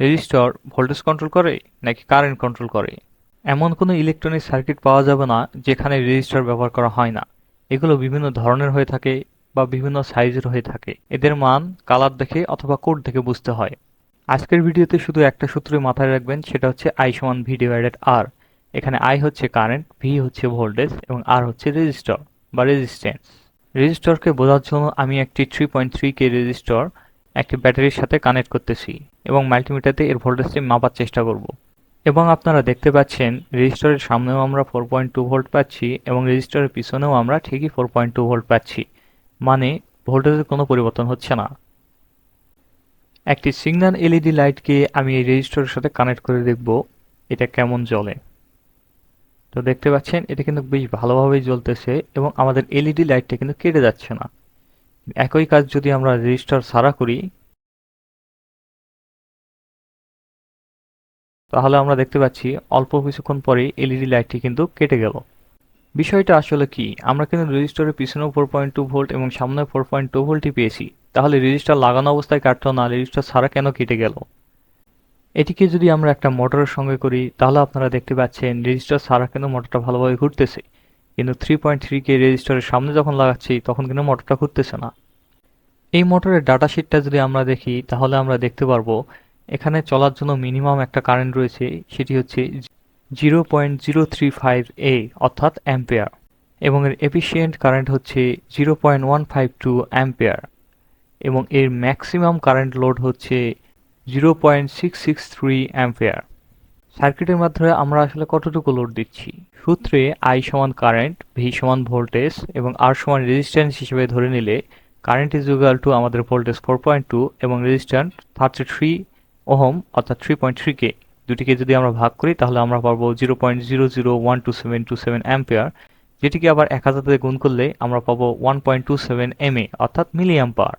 Resistor voltage control করে নাকি current control করে? এমন কোনো ইলেকট্রনিক সার্কিট পাওয়া যাবে না যেখানে রেজিস্টর ব্যবহার করা হয় না। এগুলো বিভিন্ন ধরনের হয়ে থাকে বা বিভিন্ন সাইজের হয়ে থাকে। এদের মান কালার দেখে অথবা কোড দেখে বুঝতে হয়। আজকের ভিডিওতে শুধু একটা সূত্রে মাথায় রাখবেন, সেটা হচ্ছে আই সমান ভি ডিভাইডেড আর এখানে আই হচ্ছে কারেন্ট ভি হচ্ছে ভোল্টেজ এবং আর হচ্ছে রেজিস্টর বা রেজিস্ট্যান্স রেজিস্টরকে বোঝার জন্য আমি একটি three point three K resistor একটি ব্যাটারির সাথে কানেক্ট করতেছি এবং মাল্টিমিটারতে এর ভোল্টেজটি মাপার চেষ্টা করব। এবং আপনারা দেখতে পাচ্ছেন, রেজিস্টরের সামনেও আমরা ফোর পয়েন্ট টু ভোল্ট পাচ্ছি এবং রেজিস্টরের পিছনেও আমরা ঠিকই ফোর পয়েন্ট টু ভোল্ট পাচ্ছি। মানে ভোল্টেজের কোনো পরিবর্তন হচ্ছে না। একটি সিগন্যাল এলইডি লাইটকে আমি এই রেজিস্টরের সাথে কানেক্ট করে দেখব, এটা কেমন জ্বলে। তো দেখতে পাচ্ছেন, এটা কিন্তু বেশ ভালোভাবেই জ্বলতেছে এবং আমাদের এলইডি লাইটটা কিন্তু কেটে যাচ্ছে না। একই কাজ যদি আমরা রেজিস্টার ছাড়া করি, তাহলে আমরা দেখতে পাচ্ছি অল্প কিছুক্ষণ পরে এলইডি লাইটটি কিন্তু কেটে গেল। বিষয়টা আসলে কি? আমরা কিন্তু রেজিস্টারের পিছনেও ফোর পয়েন্ট টু ভোল্ট এবং সামনে ফোর পয়েন্ট টু ভোল্টই পেয়েছি। তাহলে রেজিস্টার লাগানো অবস্থায় কাটতো না রেজিস্টার ছাড়া কেন কেটে গেল? এটিকে যদি আমরা একটা মোটরের সঙ্গে করি, তাহলে আপনারা দেখতে পাচ্ছেন রেজিস্টার ছাড়া কিন্তু মোটরটা ভালোভাবে ঘুরতেছে। কিন্তু থ্রি পয়েন্ট থ্রি কে রেজিস্টারের সামনে যখন লাগাচ্ছি, তখন কিন্তু মোটরটা ঘুরতেছে না। এই মোটরের ডাটা শিটটা যদি আমরা দেখি, তাহলে আমরা দেখতে পারব এখানে চলার জন্য মিনিমাম একটা কারেন্ট রয়েছে, সেটি হচ্ছে zero point zero three five A অর্থাৎ অ্যাম্পেয়ার এবং এর এফিসিয়েন্ট কারেন্ট হচ্ছে zero point one five two ampere এবং এর ম্যাক্সিমাম কারেন্ট লোড হচ্ছে zero point six six three ampere সার্কিটের মাধ্যমে আমরা আসলে কতটুকু লোড দিচ্ছি? সূত্রে আই সমান কারেন্ট ভি সমান ভোল্টেজ এবং আর সমান রেজিস্ট্যান্স হিসেবে ধরে নিলে কারেন্ট ইজ ইকুয়াল টু আমাদের ভোল্টেজ ফোর পয়েন্ট টু এবং রেজিস্ট্যান্ট থার্টি থ্রি ওহম অর্থাৎ থ্রি পয়েন্ট থ্রি কে দুটিকে যদি আমরা ভাগ করি, তাহলে আমরা পাবো zero point zero zero one two seven two seven ampere যেটিকে আবার এক হাজার গুণ করলে আমরা পাবো one point two seven M A অর্থাৎ মিলি অ্যাম্পার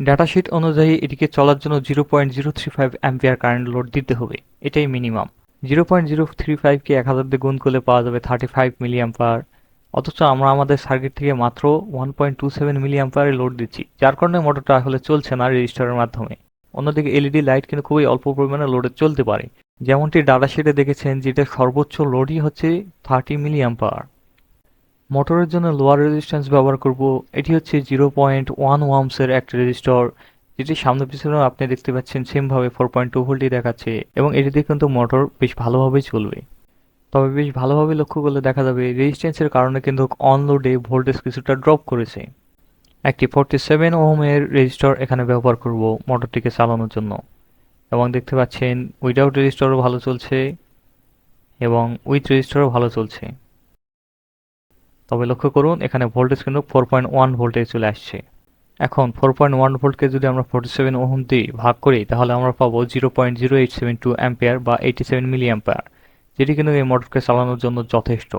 ডাটাশিট অনুযায়ী এটিকে চলার জন্য zero point zero three five ampere current load দিতে হবে। এটাই minimum zero point zero three ফাইভকে এক হাজার দিয়ে গুণ করলে পাওয়া যাবে থার্টি ফাইভ মিলি অ্যাম্পার অথচ আমরা আমাদের সার্কিট থেকে মাত্র ওয়ান পয়েন্ট টু সেভেন মিলি অ্যাম্পারে লোড দিচ্ছি, যার কারণে মোটরটা আসলে চলছে না রেজিস্টারের মাধ্যমে। অন্যদিকে এলইডি লাইট কিন্তু খুবই অল্প পরিমাণে লোডে চলতে পারে। যেমনটি ডাটা শিটে দেখেছেন, যেটা সর্বোচ্চ লোডই হচ্ছে থার্টি মিলি অ্যাম্পার মোটরের জন্য লোয়ার রেজিস্ট্যান্স ব্যবহার করব, এটি হচ্ছে জিরো পয়েন্ট ওয়ান ওয়ামসের একটা রেজিস্টর যেটি সামনে পিছনেও আপনি দেখতে পাচ্ছেন সেমভাবে ফোর পয়েন্ট টু ভোল্টই দেখাচ্ছে, এবং এটিতে কিন্তু মোটর বেশ ভালোভাবেই চলবে। তবে বেশ ভালোভাবে লক্ষ্য করলে দেখা যাবে রেজিস্ট্যান্সের কারণে কিন্তু অনলোডে ভোল্টেজ কিছুটা ড্রপ করেছে। একটি ফোরটি সেভেন ওহমের রেজিস্টার এখানে ব্যবহার করব মোটরটিকে চালানোর জন্য। এবং দেখতে পাচ্ছেন উইদাউট রেজিস্টারও ভালো চলছে এবং উইথ রেজিস্টারও ভালো চলছে। তবে লক্ষ্য করুন, এখানে ভোল্টেজ কিন্তু ফোর পয়েন্ট ওয়ান ভোল্টে চলে আসছে। এখন ফোর পয়েন্ট ওয়ান ভোল্টকে যদি আমরা ফোর্টি সেভেন ওহম দিয়ে ভাগ করি, তাহলে আমরা পাবো zero point zero eight seven two ampere বা এইটি সেভেন মিলি অ্যাম্পেয়ার যেটি কিন্তু এই মোটরকে চালানোর জন্য যথেষ্ট।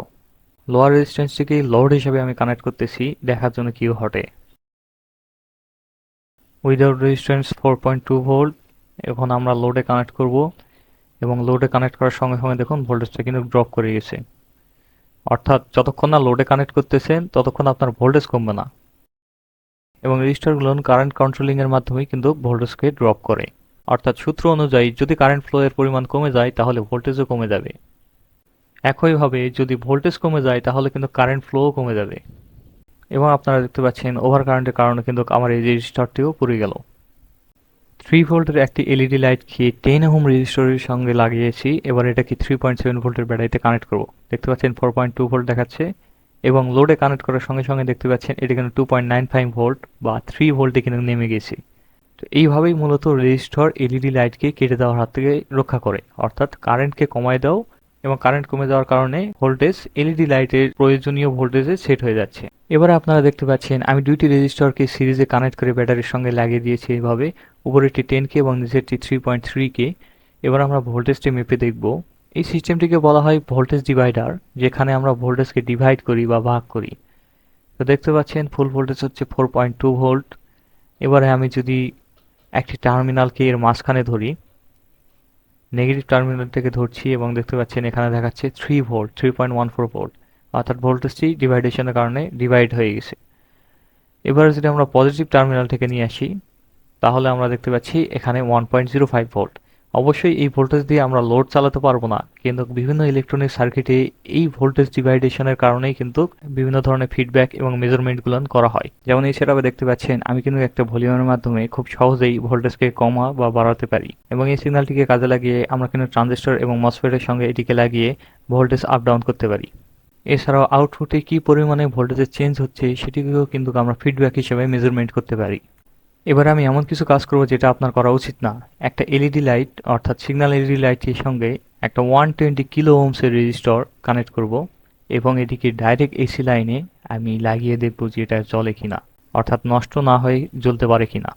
লোয়ার রেজিস্ট্যান্সটিকে লোড হিসাবে আমি কানেক্ট করতেছি, দেখার জন্য কি ঘটে। Without resistance four point two volt এখন আমরা লোডে কানেক্ট করব এবং লোডে কানেক্ট করার সঙ্গে সঙ্গে দেখুন ভোল্টেজটা কিন্তু ড্রপ করে গেছে। অর্থাৎ যতক্ষণ না লোডে কানেক্ট করতেছেন, ততক্ষণ আপনার ভোল্টেজ কমবে না। এবং রেজিস্টারগুলো কারেন্ট কন্ট্রোলিং এর মাধ্যমে কিন্তু ভোল্টেজকে ড্রপ করে। অর্থাৎ সূত্র অনুযায়ী যদি কারেন্ট ফ্লো এর পরিমাণ কমে যায়, তাহলে ভোল্টেজও কমে যাবে। একইভাবে যদি ভোল্টেজ কমে যায়, তাহলে কিন্তু কারেন্ট ফ্লোও কমে যাবে। এবং আপনারা দেখতে পাচ্ছেন ওভার কারেন্টের কারণে কিন্তু আমার এই রেজিস্টারটিও পুড়ে গেল। থ্রি ভোল্টের একটি এলইডি লাইট খেয়ে টেন হোম রেজিস্টরের সঙ্গে লাগিয়েছি, এবার এটাকে থ্রি পয়েন্ট সেভেন ভোল্টের ব্যাটারিতে কানেক্ট করব। দেখতে পাচ্ছেন ফোর পয়েন্ট টু ভোল্ট দেখাচ্ছে, এবং লোডে কানেক্ট করার সঙ্গে সঙ্গে দেখতে পাচ্ছেন, এটা কিন্তু two point nine five volt বা থ্রি ভোল্টে কিন্তু নেমে গেছে। তো এইভাবেই মূলত রেজিস্টর এলইডি লাইটকে কেটে দেওয়ার হাত থেকে রক্ষা করে। অর্থাৎ কারেন্টকে কমায় দাও এবং কারেন্ট কমে যাওয়ার কারণে ভোল্টেজ এলইডি লাইটের প্রয়োজনীয় ভোল্টেজে সেট হয়ে যাচ্ছে। এবারে আপনারা দেখতে পাচ্ছেন, আমি দুইটি রেজিস্টরকে সিরিজে কানেক্ট করে ব্যাটারির সঙ্গে লাগিয়ে দিয়েছি এইভাবে। উপরেরটি টেন কে এবং নিচেরটি থ্রি পয়েন্ট থ্রি কে। এবার আমরা ভোল্টেজটি মেপে দেখব। এই সিস্টেমটিকে বলা হয় ভোল্টেজ ডিভাইডার যেখানে আমরা ভোল্টেজকে ডিভাইড করি বা ভাগ করি। তো দেখতে পাচ্ছেন ফুল ভোল্টেজ হচ্ছে ফোর পয়েন্ট টু ভোল্ট এবারে আমি যদি একটি টার্মিনালকে এর মাঝখানে ধরি। নেগেটিভ টার্মিনাল থেকে ধরছি এবং দেখতে পাচ্ছেন এখানে দেখাচ্ছে three volt three point one four volt অর্থাৎ ভোল্টেজটি ডিভাইডেশনের কারণে ডিভাইড হয়ে গেছে। এবার যদি আমরা পজিটিভ টার্মিনাল থেকে নিয়ে আসি, তাহলে আমরা দেখতে পাচ্ছি এখানে one point zero five volt অবশ্যই এই ভোল্টেজ দিয়ে আমরা লোড চালাতে পারব না। কিন্তু বিভিন্ন ইলেকট্রনিক সার্কিটে এই ভোল্টেজ ডিভাইডেশনের কারণেই কিন্তু বিভিন্ন ধরনের ফিডব্যাক এবং মেজারমেন্টগুলো করা হয়। যেমন এই দেখতে পাচ্ছেন, আমি কিন্তু একটা ভলিউমের মাধ্যমে খুব সহজেই ভোল্টেজকে কমা বা বাড়াতে পারি। এবং এই সিগন্যালটিকে কাজে লাগিয়ে আমরা কিন্তু ট্রানজিস্টর এবং মসফেটের সঙ্গে এটিকে লাগিয়ে ভোল্টেজ আপ ডাউন করতে পারি। এছাড়াও আউটপুটে কি পরিমাণে ভোল্টেজের চেঞ্জ হচ্ছে সেটিকেও কিন্তু আমরা ফিডব্যাক হিসেবে মেজারমেন্ট করতে পারি। এবার আমি এমন কিছু কাজ করব যেটা আপনার করা উচিত না। একটা এলইডি লাইট অর্থাৎ সিগন্যাল এলইডি লাইটের সঙ্গে একটা ওয়ান টোয়েন্টি কিলো ওমসের রেজিস্টর কানেক্ট করব এবং এটিকে ডাইরেক্ট এসি লাইনে আমি লাগিয়ে দেখব যে এটা জ্বলে কিনা, অর্থাৎ নষ্ট না হয়ে জ্বলতে পারে কিনা।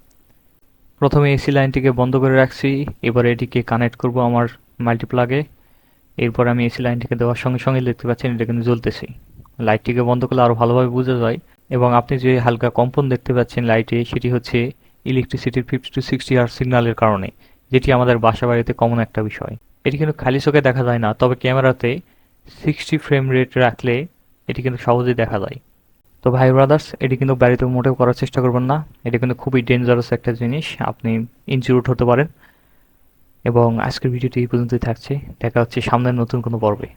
প্রথমে এসি লাইনটিকে বন্ধ করে রাখছি, এবার এটিকে কানেক্ট করব আমার মাল্টিপ্লাগে এরপর আমি এসি লাইনটিকে দেওয়ার সঙ্গে সঙ্গে দেখতে পাচ্ছেন এটা কিন্তু জ্বলতেছি। লাইটটিকে বন্ধ করলে আরও ভালোভাবে বোঝা যায় এবং আপনি যে হালকা কম্পন দেখতে পাচ্ছেন লাইটে সেটি হচ্ছে ইলেকট্রিসিটির ফিফটি টু সিক্সটি আর সিগন্যালের কারণে, যেটি আমাদের বাসা বাড়িতে কমন একটা বিষয়। এটি কিন্তু খালি চোখে দেখা যায় না, তবে ক্যামেরাতে সিক্সটি ফ্রেম রেট রাখলে এটি কিন্তু সহজেই দেখা যায়। তো ভাই ব্রাদার্স এটি কিন্তু বাড়িতে মোটেও করার চেষ্টা করবেন না। এটি কিন্তু খুবই ডেঞ্জারাস একটা জিনিস, আপনি ইনজিউরড হতে পারেন। এবং আজকের ভিডিওটি এই পর্যন্তই থাকছে। দেখা হচ্ছে সামনের নতুন কোনো পর্বে।